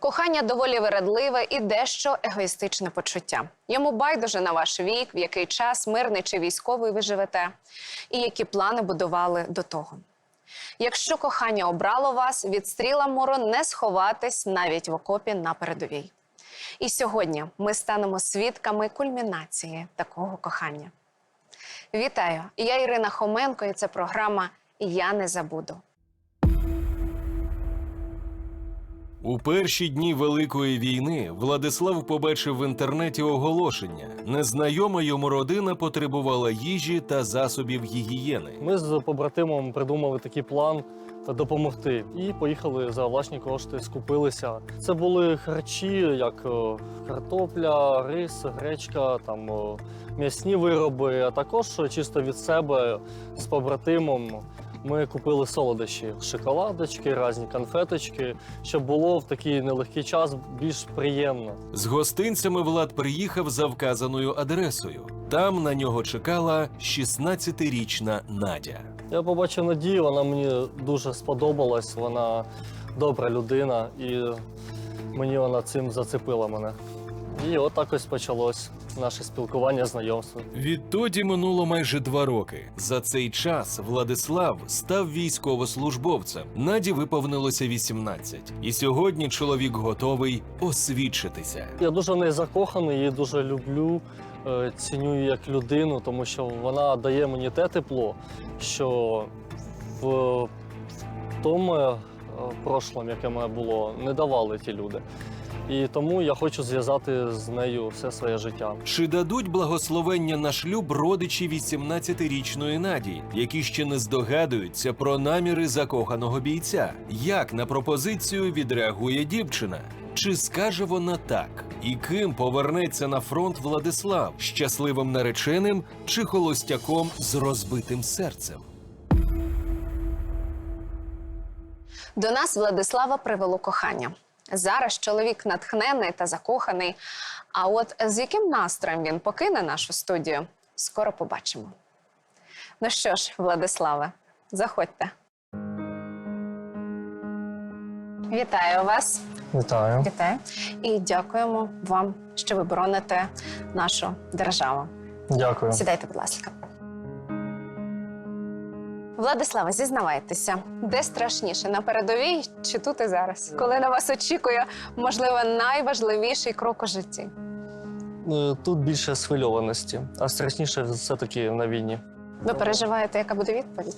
Кохання доволі вередливе і дещо егоїстичне почуття. Йому байдуже на ваш вік, в який час мирний чи військовий ви живете, і які плани будували до того. Якщо кохання обрало вас, від стріла мору не сховатись навіть в окопі на передовій. І сьогодні ми станемо свідками кульмінації такого кохання. Вітаю! Я Ірина Хоменко, і це програма Я не забуду. У перші дні Великої війни Владислав побачив в інтернеті оголошення. Незнайома йому родина потребувала їжі та засобів гігієни. Ми з побратимом придумали такий план допомогти і поїхали за власні кошти, скупилися. Це були харчі, як е, картопля, рис, гречка, там е, м'ясні вироби, а також чисто від себе з побратимом. Ми купили солодощі, шоколадочки, різні конфеточки, щоб було в такий нелегкий час більш приємно. З гостинцями Влад приїхав за вказаною адресою. Там на нього чекала 16-річна Надя. Я побачив Надію, вона мені дуже сподобалась. Вона добра людина, і мені вона цим зацепила мене. І от так ось почалось наше спілкування, знайомство. Відтоді минуло майже два роки. За цей час Владислав став військовослужбовцем. Наді виповнилося 18. І сьогодні чоловік готовий освідчитися. Я дуже в неї закоханий, її дуже люблю, е, ціню як людину, тому що вона дає мені те тепло, що в, в тому е, прошлому, яке мене було, не давали ті люди. І тому я хочу зв'язати з нею все своє життя. Чи дадуть благословення на шлюб родичі 18-річної Наді, які ще не здогадуються про наміри закоханого бійця? Як на пропозицію відреагує дівчина? Чи скаже вона так? І ким повернеться на фронт Владислав щасливим нареченим чи холостяком з розбитим серцем? До нас Владислава привело кохання. Зараз чоловік натхнений та закоханий. А от з яким настроєм він покине нашу студію, скоро побачимо. Ну що ж, Владиславе, заходьте. Вітаю вас. Вітаю. Вітаю. І дякуємо вам, що ви бороните нашу державу. Дякую. Сідайте, будь ласка. Владислава, зізнавайтеся, де страшніше на передовій чи тут і зараз, коли на вас очікує, можливо, найважливіший крок у житті? Е, Тут більше схвильованості, а страшніше все-таки на війні. Ви переживаєте, яка буде відповідь?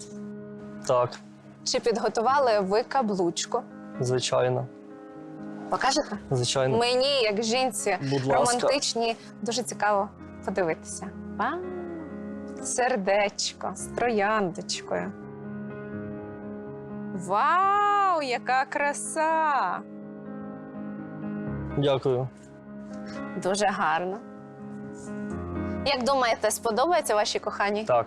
Так, Чи підготували ви каблучку? звичайно. Покажете? Звичайно. Мені, як жінці, Будь ласка. романтичні, дуже цікаво подивитися. Вау! Сердечко з трояндочкою. Вау, яка краса! Дякую. Дуже гарно. Як думаєте, сподобається вашій коханій? Так,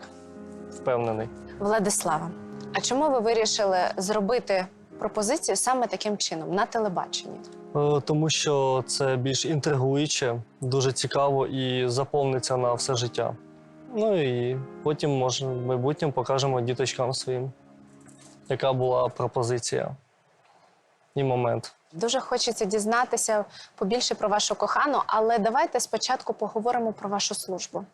впевнений. Владислава, а чому ви вирішили зробити пропозицію саме таким чином на телебаченні? Е, Тому що це більш інтригуюче, дуже цікаво і заповниться на все життя. Ну і потім, може, в майбутньому покажемо діточкам своїм, яка була пропозиція і момент. Дуже хочеться дізнатися побільше про вашу кохану, але давайте спочатку поговоримо про вашу службу.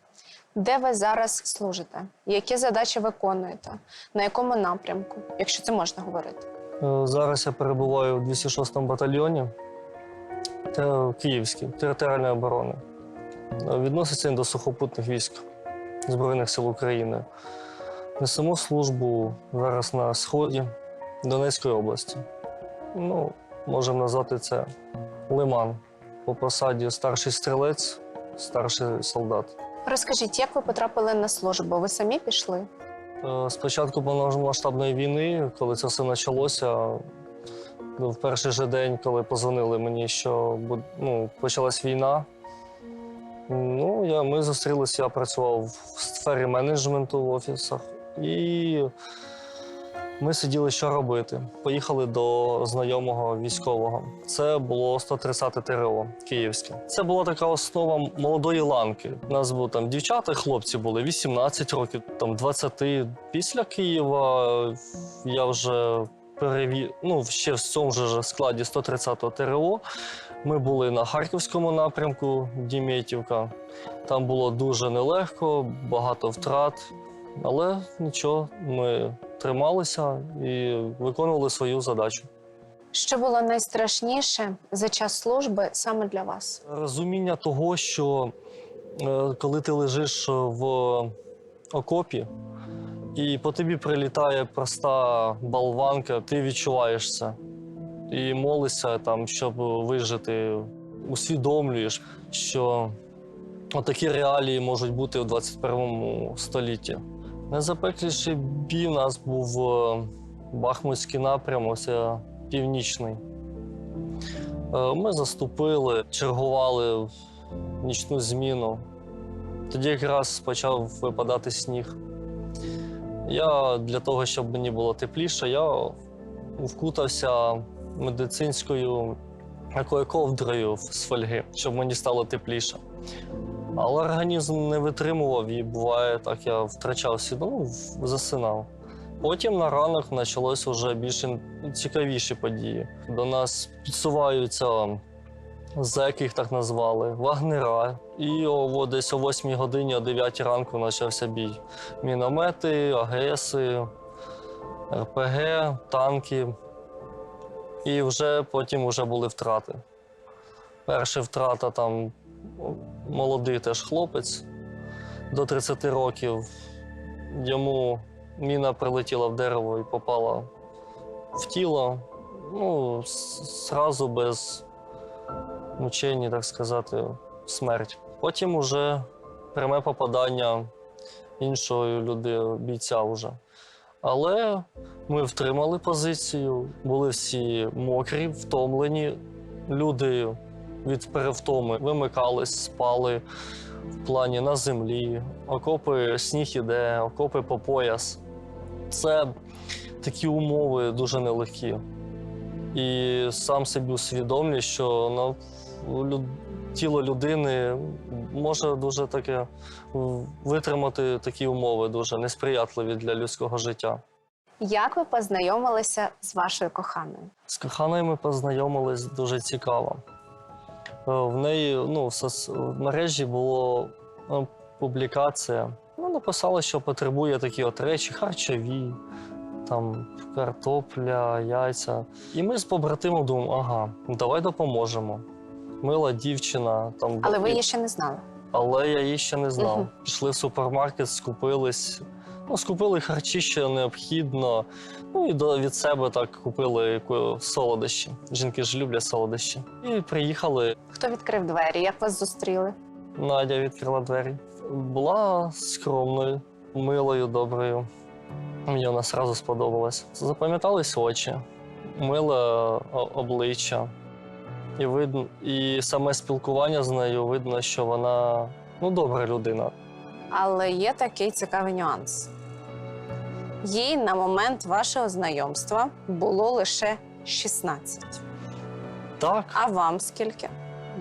Де ви зараз служите? Які задачі виконуєте? На якому напрямку, якщо це можна говорити? Е, Зараз я перебуваю в 206-му батальйоні Київській територіальної оборони. Е, Відноситься він до сухопутних військ Збройних сил України. Несемо службу зараз на сході Донецької області. Ну, можемо назвати це Лиман. По посаді старший стрілець, старший солдат. Розкажіть, як ви потрапили на службу? Ви самі пішли? Е, З повномасштабної війни, коли це все почалося, ну, в перший же день, коли позвонили мені, що ну, почалась війна, ну, я, ми зустрілися, я працював в сфері менеджменту в офісах. І ми сиділи, що робити. Поїхали до знайомого військового. Це було 130 ТРО Київське. Це була така основа молодої ланки. У нас були там дівчата, хлопці були 18 років, там 20. Після Києва я вже переві... ну, ще в цьому ж складі 130-го ТРО. Ми були на Харківському напрямку Дімєтівка. Там було дуже нелегко, багато втрат, але нічого, ми трималися і виконували свою задачу. Що було найстрашніше за час служби саме для вас? Розуміння того, що е, коли ти лежиш в окопі, і по тобі прилітає проста болванка, ти відчуваєш це. І молишся, там, щоб вижити, усвідомлюєш, що такі реалії можуть бути у 21 столітті. Найзапекліший бій у нас був е, Бахмутський напрямок, це північний. Е, Ми заступили, чергували нічну зміну. Тоді якраз почав випадати сніг. Я для того, щоб мені було тепліше, я вкутався медицинською такою ковдрою з фольги, щоб мені стало тепліше. Але організм не витримував і буває так, я втрачав свідому, засинав. Потім на ранок почалось вже більш цікавіші події. До нас підсуваються зеки, їх так назвали, вагнера. І о, десь о 8 годині, о 9 ранку почався бій. Міномети, АГСи, РПГ, танки. І вже потім вже були втрати. Перша втрата там молодий теж хлопець до 30 років. Йому міна прилетіла в дерево і попала в тіло. Ну, с- зразу без мучень, так сказати, смерть. Потім уже пряме попадання іншої люди, бійця вже. Але ми втримали позицію, були всі мокрі, втомлені. Люди від перевтоми вимикались, спали в плані на землі, окопи сніг іде, окопи по пояс. Це такі умови дуже нелегкі. І сам собі усвідомлюю, що лю- тіло людини може дуже таке витримати такі умови, дуже несприятливі для людського життя. Як ви познайомилися з вашою коханою? З коханою ми познайомились дуже цікаво. Е, В неї ну, в, соц... мережі була е, публікація. Ну, написала, що потребує такі от речі, харчові, там картопля, яйця. І ми з побратимом думаємо, ага, давай допоможемо. Мила дівчина. Там, Але ви її ще не знали. але я її ще не знав. Мгм. Пішли в супермаркет, скупились. Ну, скупили харчі, що необхідно. Ну і до, від себе так купили солодощі. Жінки ж люблять солодощі. І приїхали. Хто відкрив двері? Як вас зустріли? Надя відкрила двері. Була скромною, милою, доброю. Мені вона одразу сподобалась. Запам'ятались очі, миле обличчя. І видно, і саме спілкування з нею видно, що вона ну, добра людина. Але є такий цікавий нюанс. Їй на момент вашого знайомства було лише 16. Так, А вам скільки?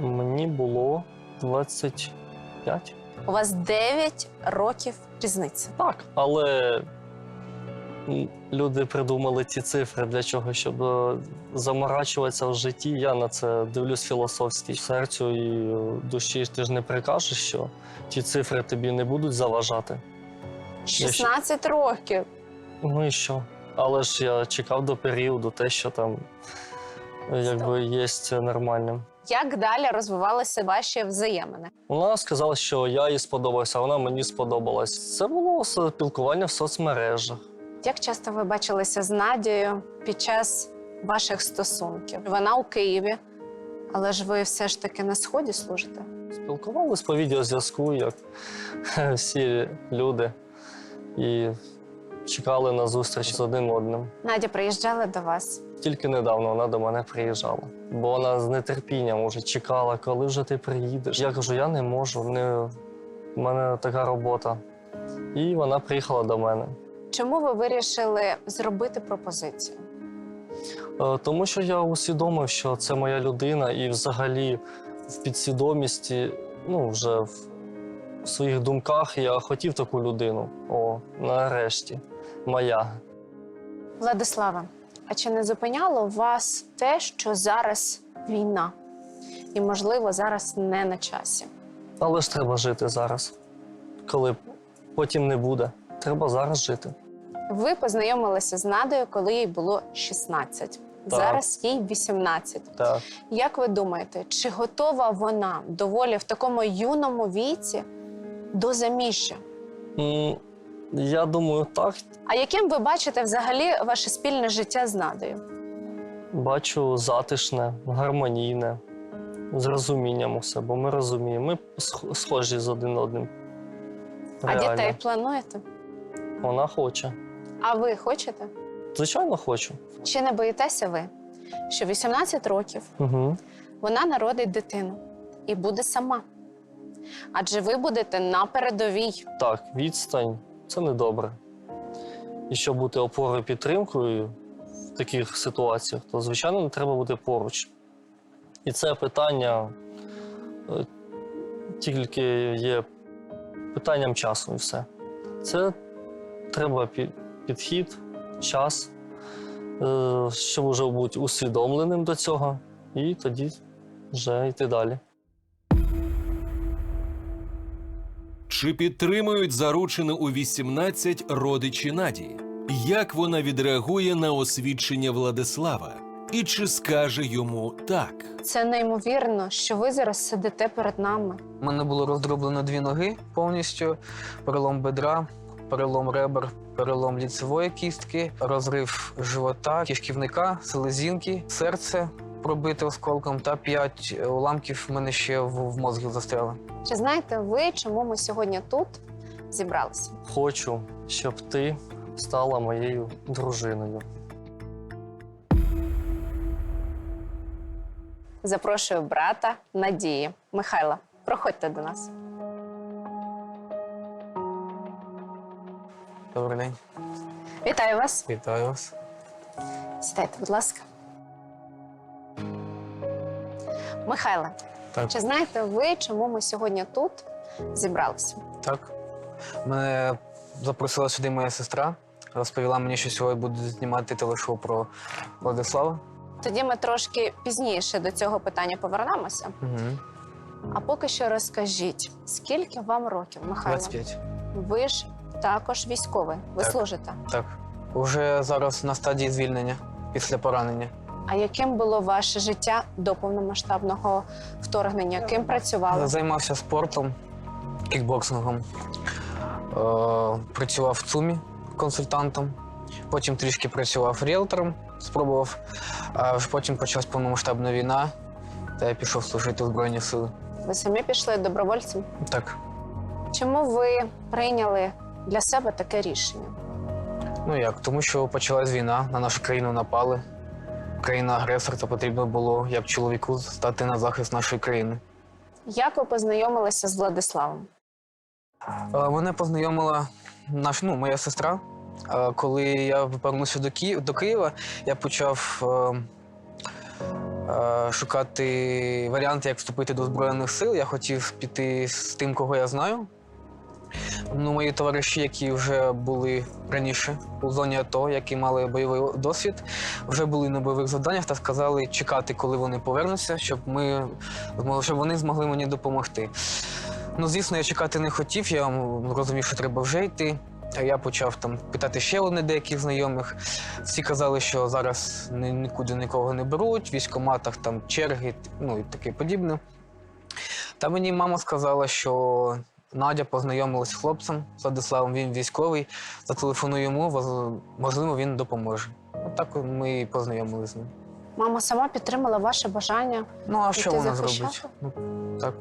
мені було 25. У вас 9 років різниця. Так, але люди придумали ці цифри для чого, щоб е, заморачуватися в житті. Я на це дивлюсь філософськи. Серцю і е, душі ти ж не прикажеш, що ті цифри тобі не будуть заважати. 16 років. Ну і що? Але ж я чекав до періоду те, що там якби є нормальним. Як далі розвивалися ваші взаємини? Вона сказала, що я їй сподобався, а вона мені сподобалась. Це було спілкування в соцмережах. Як часто ви бачилися з Надією під час ваших стосунків? Вона у Києві, але ж ви все ж таки на сході служите. Спілкувалися по відеозв'язку, як всі люди, і чекали на зустріч з одним одним. Надя приїжджала до вас. Тільки недавно вона до мене приїжджала, бо вона з нетерпінням уже чекала, коли вже ти приїдеш. Я кажу, я не можу, не... в мене така робота. І вона приїхала до мене. Чому ви вирішили зробити пропозицію? Е, Тому що я усвідомив, що це моя людина, і взагалі в підсвідомості, ну вже в в своїх думках я хотів таку людину. О, нарешті, моя. Владислава, А чи не зупиняло вас те, що зараз війна? І, можливо, зараз не на часі? Але ж треба жити зараз. Коли потім не буде, треба зараз жити. Ви познайомилися з Надою, коли їй було 16. Зараз їй 18. Так. Як ви думаєте, чи готова вона доволі в такому юному віці до заміжжя? М, Я думаю, так. А яким ви бачите взагалі ваше спільне життя з Надою? Бачу затишне, гармонійне, з розумінням усе, бо ми розуміємо. Ми сх- схожі з один одним. А Реально. дітей плануєте? Вона хоче. А ви хочете? Звичайно, хочу. Чи не боїтеся ви, що 18 років Угу. вона народить дитину і буде сама? Адже ви будете на передовій. Так, відстань це недобре. І щоб бути опорою підтримкою в таких ситуаціях, то звичайно не треба бути поруч. І це питання е, тільки є питанням часу і все. Це треба пі- підхід, час, е, щоб вже бути усвідомленим до цього, і тоді вже йти далі. Чи підтримують заручини у 18 родичі Надії? Як вона відреагує на освідчення Владислава? І чи скаже йому так? Це неймовірно, що ви зараз сидите перед нами. У мене було роздроблено дві ноги повністю, перелом бедра, перелом ребер, перелом ліцевої кістки, розрив живота, кишківника, селезінки, серце пробите осколком та п'ять уламків в мене ще в, в мозгі застряли. Чи знаєте ви, чому ми сьогодні тут зібралися? Хочу, щоб ти стала моєю дружиною. Запрошую брата Надії. Михайла, проходьте до нас. Добрий день, Вітаю вас. вітаю вас. Сідайте, будь ласка. Михайле, Так. чи знаєте ви, чому ми сьогодні тут зібралися? Так. Мене запросила сюди моя сестра, розповіла мені, що сьогодні буде знімати телешоу про Владислава. Тоді ми трошки пізніше до цього питання повернемося. Угу. А поки що розкажіть, скільки вам років, Михайло? 25. Ви ж також військовий. Ви Так. служите. Так. Уже зараз на стадії звільнення після поранення. А яким було ваше життя до повномасштабного вторгнення? Ким працювали? Займався спортом, кікбоксингом. Е, працював в ЦУМі консультантом. Потім трішки працював ріелтором, спробував. А потім почалась повномасштабна війна, та я пішов служити в Збройні Сили. Ви самі пішли добровольцем? Так. Чому ви прийняли для себе таке рішення? Ну як? Тому що почалась війна, на нашу країну напали. Країна-агресор, то потрібно було, як чоловіку, стати на захист нашої країни. Як ви познайомилися з Владиславом? Е, Мене познайомила наш, ну, моя сестра. Е, Коли я повернувся до, Ки... до Києва, я почав е, е, шукати варіанти, як вступити до Збройних сил. Я хотів піти з тим, кого я знаю. Ну, мої товариші, які вже були раніше у зоні АТО, які мали бойовий досвід, вже були на бойових завданнях та сказали чекати, коли вони повернуться, щоб ми щоб вони змогли мені допомогти. Ну, звісно, я чекати не хотів, я розумів, що треба вже йти. А я почав там питати ще одне деяких знайомих. Всі казали, що зараз нікуди нікого не беруть, в військкоматах там черги, ну і таке подібне. Та мені мама сказала, що Надя познайомилась з хлопцем Владиславом, він військовий, зателефоную йому, можливо, він допоможе. Отак ми і познайомилися з ним. Мама сама підтримала ваше бажання. Ну, а що вона зробить? Ну, так.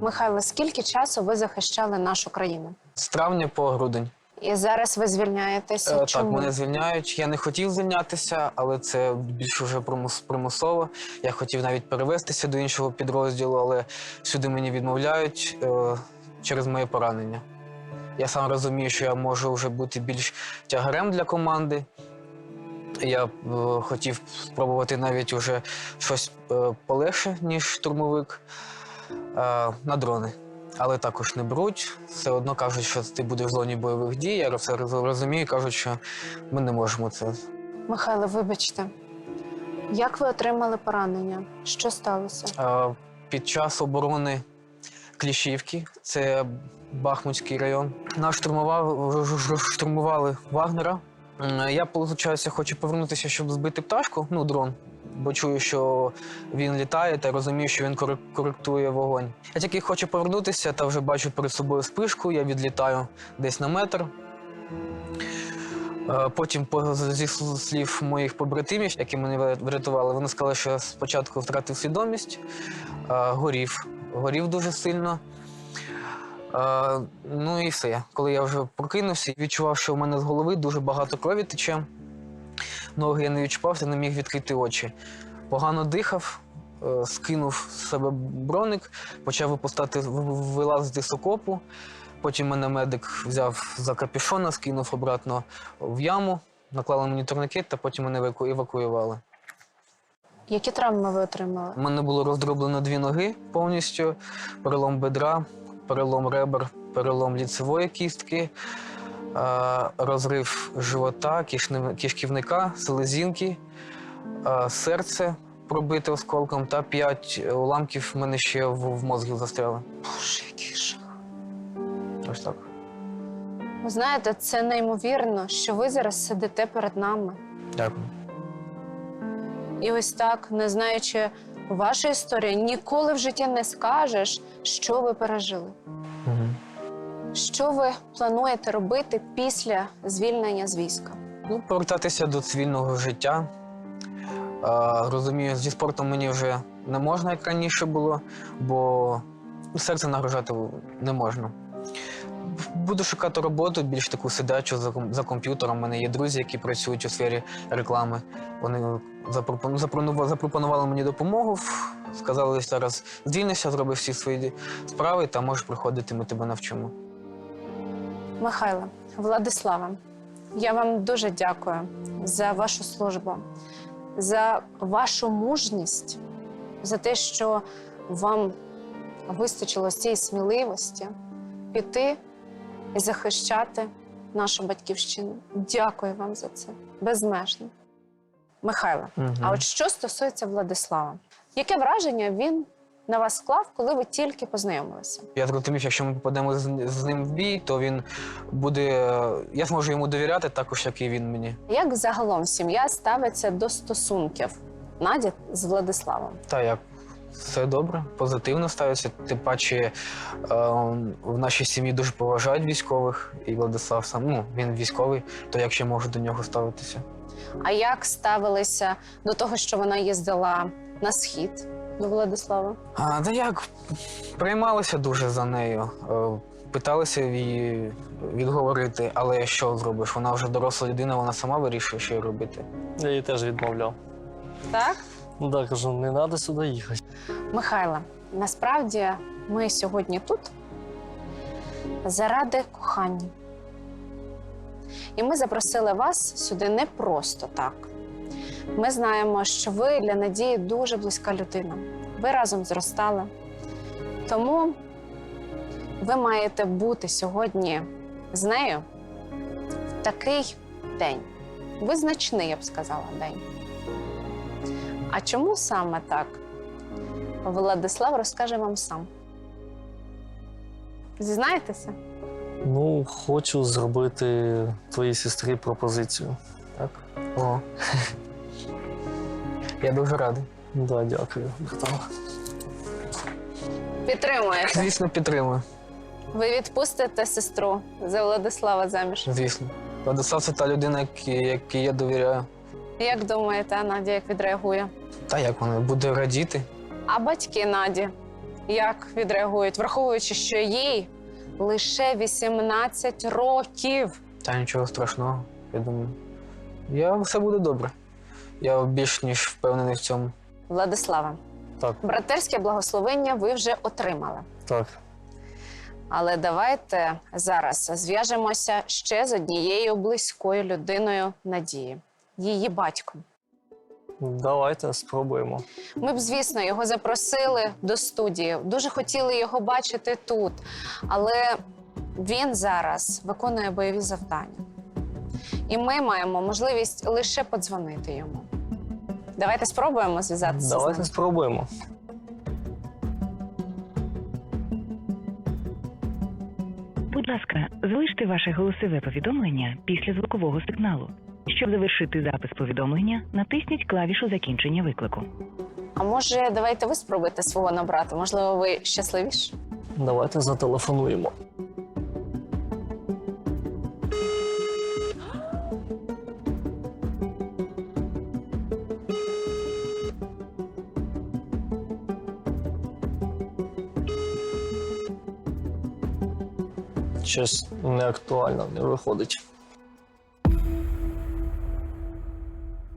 Михайло, скільки часу ви захищали нашу країну? З травня по грудень. І зараз ви звільняєтеся. Е, Так, мене звільняють. Я не хотів звільнятися, але це більш вже примус- примусово. Я хотів навіть перевестися до іншого підрозділу, але сюди мені відмовляють е, через моє поранення. Я сам розумію, що я можу вже бути більш тягарем для команди. Я е, хотів спробувати навіть уже щось е, полегше, ніж штурмовик е, на дрони. Але також не беруть. Все одно кажуть, що ти будеш в зоні бойових дій. Я все роз- розумію, кажуть, що ми не можемо це. Михайло, вибачте, як ви отримали поранення? Що сталося? Е, Під час оборони Кліщівки, це Бахмутський район, нас штурмували, штурмували Вагнера. Я, виходить, хочу повернутися, щоб збити пташку, ну, дрон, бо чую, що він літає та розумію, що він корек- коректує вогонь. Я тільки хочу повернутися, та вже бачу перед собою спишку, я відлітаю десь на метр. Е, Потім, зі слів моїх побратимів, які мене врятували, вони сказали, що спочатку втратив свідомість, е, горів, горів дуже сильно. Е, Ну і все. Коли я вже прокинувся, відчував, що в мене з голови дуже багато крові тече. Ноги я не відчувався, не міг відкрити очі. Погано дихав, скинув з себе броник, почав випускати, вилазити з окопу. Потім мене медик взяв за капюшона, скинув обратно в яму, наклали мені турникет, та потім мене еваку- евакуювали. Які травми ви отримали? У мене було роздроблено дві ноги повністю, перелом бедра, перелом ребер, перелом ліцевої кістки, розрив живота, кишківника, селезінки, серце пробите осколком та п'ять уламків в мене ще в, в мозгі застряли. Ви знаєте, це неймовірно, що ви зараз сидите перед нами. Дякую. І ось так, не знаючи вашої історії, ніколи в житті не скажеш, що ви пережили. Угу. Що ви плануєте робити після звільнення з війська? Ну, повертатися до цивільного життя. А, розумію, зі спортом мені вже не можна, як раніше було, бо серце нагружати не можна. Буду шукати роботу, більш таку сидячу за, за комп'ютером. У мене є друзі, які працюють у сфері реклами. Вони запропонували, запропонували мені допомогу. Сказали, що зараз звільнися, зроби всі свої справи та можеш приходити, ми тебе навчимо. Михайло, Владислава, я вам дуже дякую за вашу службу, за вашу мужність, за те, що вам вистачило цієї сміливості піти і захищати нашу батьківщину. Дякую вам за це. Безмежно. Михайло, а от що стосується Владислава, яке враження він на вас склав, коли ви тільки познайомилися? Я зрозумів, якщо ми попадемо з, з ним в бій, то він буде. Я зможу йому довіряти також, як і він мені. Як загалом сім'я ставиться до стосунків Наді з Владиславом? Та як все добре, позитивно ставиться. Тим паче е, в нашій сім'ї дуже поважають військових, і Владислав сам ну, він військовий, то як ще можу до нього ставитися? А як ставилися до того, що вона їздила на схід до Владислава? А, та як приймалися дуже за нею. Е, Питалися її відговорити, але що зробиш? Вона вже доросла людина, вона сама вирішує, що їй робити. Я її теж відмовляв. Так, Ну так, кажу, не треба сюди їхати. Михайла, насправді ми сьогодні тут заради кохання. І ми запросили вас сюди не просто так. Ми знаємо, що ви для Надії дуже близька людина. Ви разом зростали. Тому ви маєте бути сьогодні з нею в такий день. Визначний, я б сказала, день. А чому саме так? Владислав розкаже вам сам. Зізнаєтеся? Ну, хочу зробити твоїй сестрі пропозицію. Так? О. Я дуже радий. Да, дякую. Підтримуєте. Звісно, підтримую. Ви відпустите сестру за Владислава заміж. Звісно. Владислав це та людина, якій якій я довіряю. Як думаєте, Надя як відреагує? Та як вона буде радіти? А батьки Наді як відреагують, враховуючи, що їй лише 18 років. Та нічого страшного, я думаю. Я все буде добре. Я більш ніж впевнений в цьому. Владислава, Так, братерське благословення ви вже отримали. так. Але давайте зараз зв'яжемося ще з однією близькою людиною Надії, її батьком. Давайте спробуємо. Ми б, звісно, його запросили до студії. Дуже хотіли його бачити тут, але він зараз виконує бойові завдання. і ми маємо можливість лише подзвонити йому. Давайте спробуємо зв'язатися з Давайте ним. спробуємо. Будь ласка, залиште ваше голосове повідомлення після звукового сигналу. Щоб завершити запис повідомлення, натисніть клавішу закінчення виклику. А може, давайте ви спробуйте свого набрати? Можливо, ви щасливіші? Давайте зателефонуємо. Щось не актуально не виходить.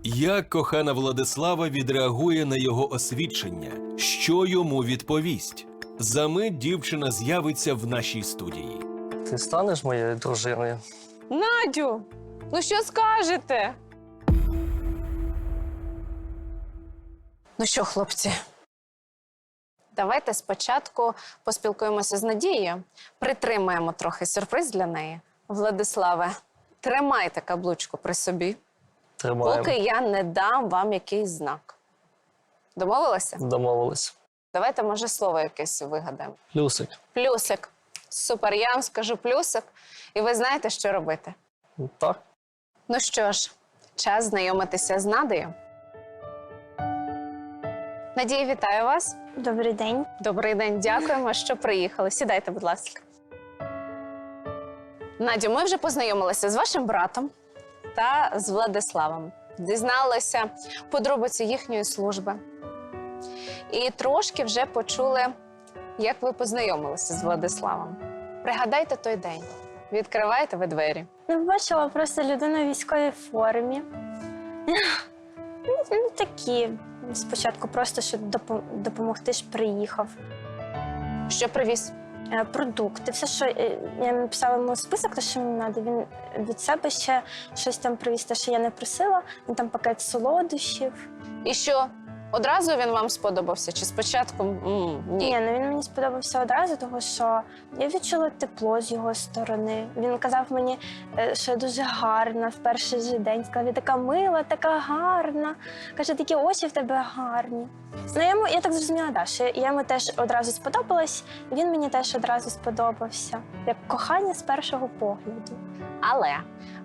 Як кохана Владислава відреагує на його освідчення? Що йому відповість? Замить дівчина з'явиться в нашій студії. Ти станеш моєю дружиною? Надю, ну що скажете? Ну що, хлопці? Давайте спочатку поспілкуємося з Надією, притримаємо трохи сюрприз для неї. Владиславе, тримайте каблучку при собі, Тримаємо. поки я не дам вам якийсь знак. Домовилися? Домовились. Давайте, може, слово якесь вигадаємо. Плюсик. Плюсик. Супер, я вам скажу плюсик, і ви знаєте, що робити. Так. Ну що ж, час знайомитися з Надею. Надія, вітаю вас. Добрий день. Добрий день, дякуємо, що приїхали. Сідайте, будь ласка. Надю, ми вже познайомилися з вашим братом та з Владиславом. Дізналися подробиці їхньої служби. І трошки вже почули, як ви познайомилися з Владиславом. Пригадайте той день. Відкривайте ви двері. Ну, бачила просто людину в військовій формі. Ну, такі. Спочатку просто, щоб допомогти ж приїхав. Що привіз? Е, Продукти, все, що е, я написала йому список, те, що мені треба. Він від себе ще щось там привіз, те, що я не просила. Він там пакет солодощів. І що? Одразу він вам сподобався? Чи спочатку м, ні? Ні, ну він мені сподобався одразу, тому що я відчула тепло з його сторони. Він казав мені, е, що я дуже гарна в перший же день. Сказав, я така мила, така гарна. Каже, такі очі в тебе гарні. Ну, я, йому, я так зрозуміла, да, що я йому теж одразу сподобалась, і він мені теж одразу сподобався. Як кохання з першого погляду. Але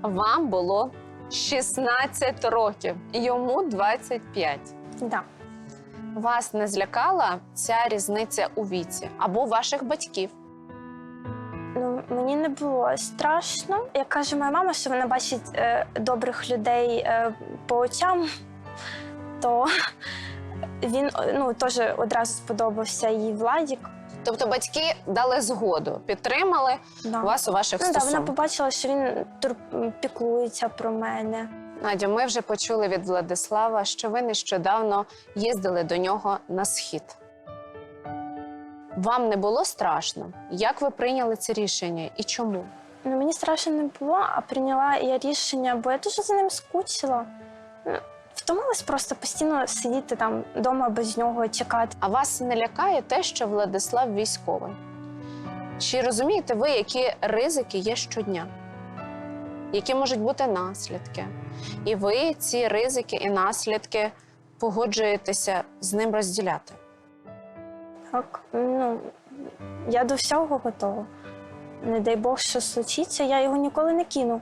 вам було 16 років, йому 25. Да. Вас не злякала ця різниця у віці або ваших батьків? Ну, мені не було страшно. Як каже моя мама, що вона бачить е, добрих людей е, по очам, то він е, ну, теж одразу сподобався їй Владік. Тобто батьки дали згоду, підтримали Да. вас у ваших Ну, да, вона побачила, що він піклується про мене. Надю, ми вже почули від Владислава, що ви нещодавно їздили до нього на схід. Вам не було страшно? Як ви прийняли це рішення і чому? Ну, мені страшно не було, а прийняла я рішення, бо я дуже за ним скучила. Ну, Втомилась просто постійно сидіти там вдома без нього, чекати. А вас не лякає те, що Владислав військовий? Чи розумієте ви, які ризики є щодня? Які можуть бути наслідки? І ви ці ризики і наслідки погоджуєтеся з ним розділяти? Так, ну, я до всього готова. Не дай Бог, що случиться, я його ніколи не кину.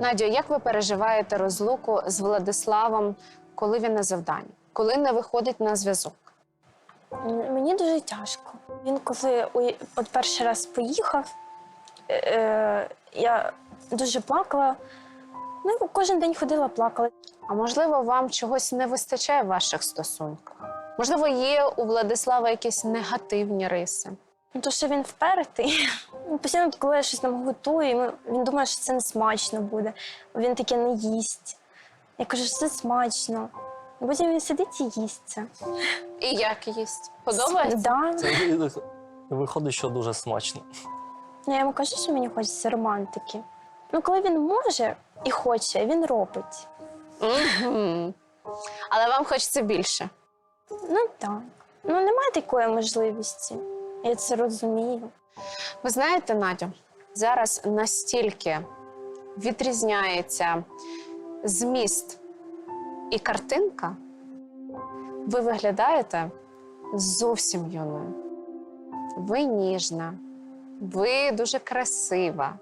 Надя, як ви переживаєте розлуку з Владиславом, коли він на завданні, коли не виходить на зв'язок? Мені дуже тяжко. Він коли от перший раз поїхав, е, е, я дуже плакала. Ну, і кожен день ходила, плакала. А можливо, вам чогось не вистачає в ваших стосунках? Можливо, є у Владислава якісь негативні риси? Ну, то, що він впертий. Постійно, коли я щось там готую, він думає, що це не смачно буде. Він таке не їсть. Я кажу, що це смачно. Потім він сидить і їсть це. І як їсть? Подобається? Да. Це виходить, що дуже смачно. Ну, Я йому кажу, що мені хочеться романтики. Ну, коли він може і хоче, він робить. Мгм. Але вам хочеться більше. Ну так. Ну немає такої можливості. Я це розумію. Ви знаєте, Надю, зараз настільки відрізняється зміст і картинка, ви виглядаєте зовсім юною. Ви ніжна, ви дуже красива.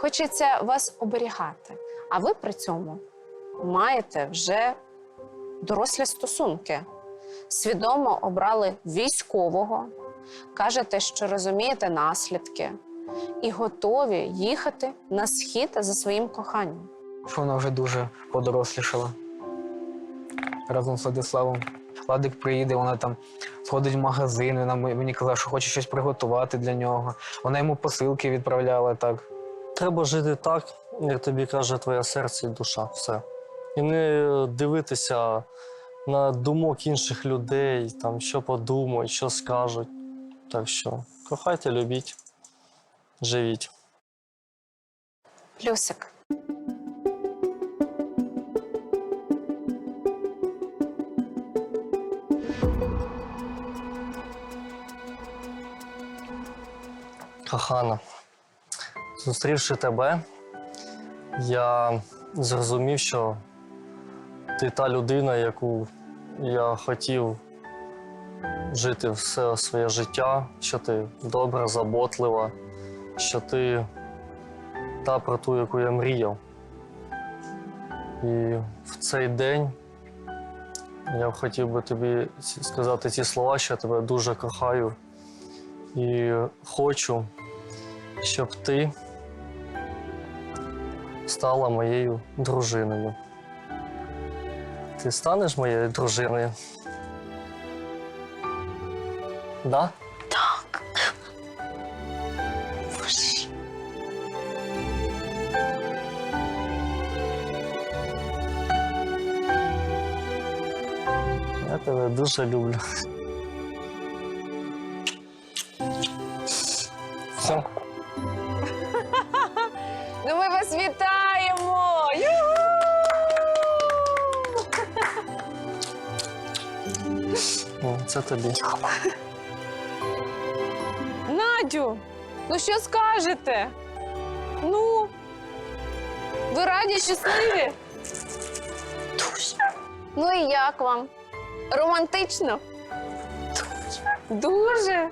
Хочеться вас оберігати, а ви при цьому маєте вже дорослі стосунки. Свідомо обрали військового, кажете, що розумієте наслідки, і готові їхати на схід за своїм коханням. що вона вже дуже подорослішала. Разом з Владиславом. Владик приїде, вона там сходить в магазин, вона мені казала, що хоче щось приготувати для нього. Вона йому посилки відправляла так. Треба жити так, як тобі каже твоє серце і душа. Все. І не дивитися на думок інших людей, там, що подумають, що скажуть. Так що кохайте, любіть, живіть. Плюсик. Кохана, зустрівши тебе, я зрозумів, що ти та людина, яку я хотів жити все своє життя, що ти добра, заботлива, що ти та про ту, яку я мріяв. І в цей день я хотів би тобі сказати ці слова, що я тебе дуже кохаю і хочу, щоб ти стала моєю дружиною. Ти станеш моєю дружиною? Да? Так. Я тебе дуже люблю. Це тобі. Надю, ну що скажете? Ну, ви раді, щасливі? Дуже. Ну і як вам? Романтично? Дуже. Дуже.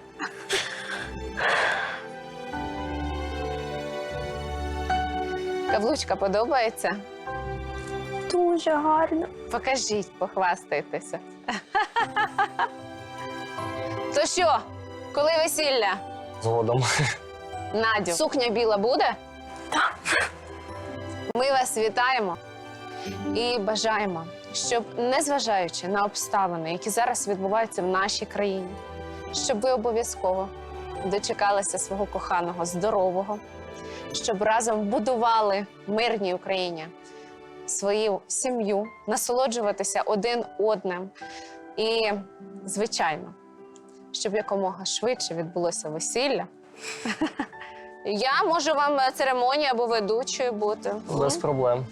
Каблучка подобається? Дуже гарно. Покажіть, похвастайтеся. То що, коли весілля? Згодом. Надю, сукня біла буде? Так. Ми вас вітаємо і бажаємо, щоб, незважаючи на обставини, які зараз відбуваються в нашій країні, щоб ви обов'язково дочекалися свого коханого здорового, щоб разом будували в мирній Україні свою сім'ю, насолоджуватися один одним. І, звичайно, щоб якомога швидше відбулося весілля. Я можу вам церемонію або ведучою бути. Без проблем.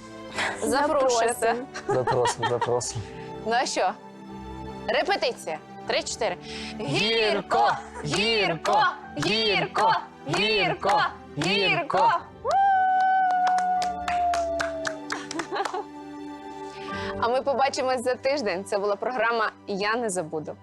Запрошуйте. Запросимо. Запросимо, запросимо. Ну а що? Репетиція. Три-чотири. Гірко! Гірко! Гірко! Гірко! Гірко! А ми побачимось за тиждень. Це була програма Я не забуду.